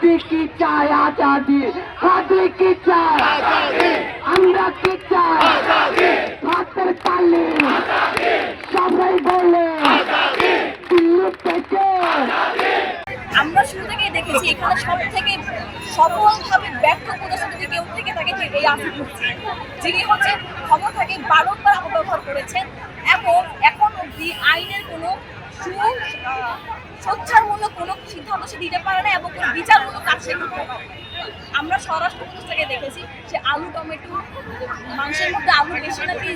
হাতি কি চায় আজাদি। হাতি কি চায়? আমরা কি চাই? হাতের তালে সবাই বলে দিল্লি থেকে। আমরা শুরু থেকেই দেখেছি এখানে সব থেকে সফলভাবে ব্যর্থ প্রদর্শন যদি কেউ থেকে থাকে যে এই আসিফ নজরুল। যিনি হচ্ছে ক্ষমতাকে বারংবার অপব্যবহার করেছেন এবং এখন অব্দি আইনের কোনো সু আহ, সোচ্চারমূলক কোনো সিদ্ধান্ত সে দিতে পারে না এবং কোনো বিচারমূলক কাজ সে আমরা স্বরাষ্ট্র থেকে দেখেছি যে আলু, টমেটো, মাংসের মধ্যে আলু বেশি নাকি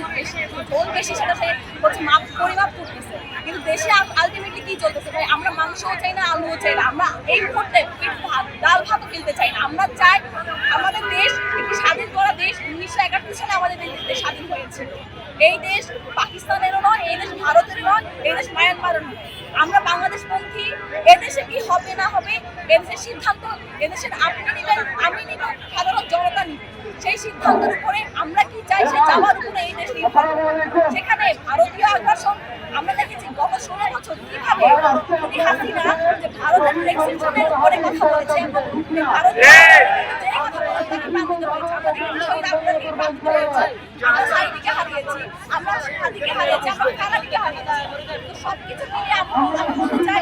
ঝোল বেশি, সেটা সে হচ্ছে মাপ, পরিমাপ করতেছে। কিন্তু দেশে আলটিমেটলি কি চলতেছে ভাই? আমরা মাংসও চাই না, আলুও চাই না। আমরা এই মুহূর্তে ভাত, ডাল, ভাতও খেলতে চাই না। আমরা চাই আমাদের দেশ একটি স্বাধীন করা দেশ। উনিশশো একাত্তর সালে আমাদের দেশ স্বাধীন হয়েছিল। এই দেশ পাকিস্তানেরও কি হবে, না হবে, এদেশের সিদ্ধান্ত, এদেশের আপনি নেবেন আমি নিব সাধারণ জনতা নিবে। সেই সিদ্ধান্তের উপরে আমরা কি চাই, সে চাওয়ার উপরে এই দেশ নির্ভর সেখানে ভারতীয় আগ্রাসন, আমরা দেখেছি গত ষোলো বছর কীভাবে খুনি হাসিনা যে ভারতের ফ্লেক্সিবনের উপরে কথা বলেছে ভারতের আমরা হারিয়েছি সবকিছু মিলিয়ে আমরা আমরা বলতে চাই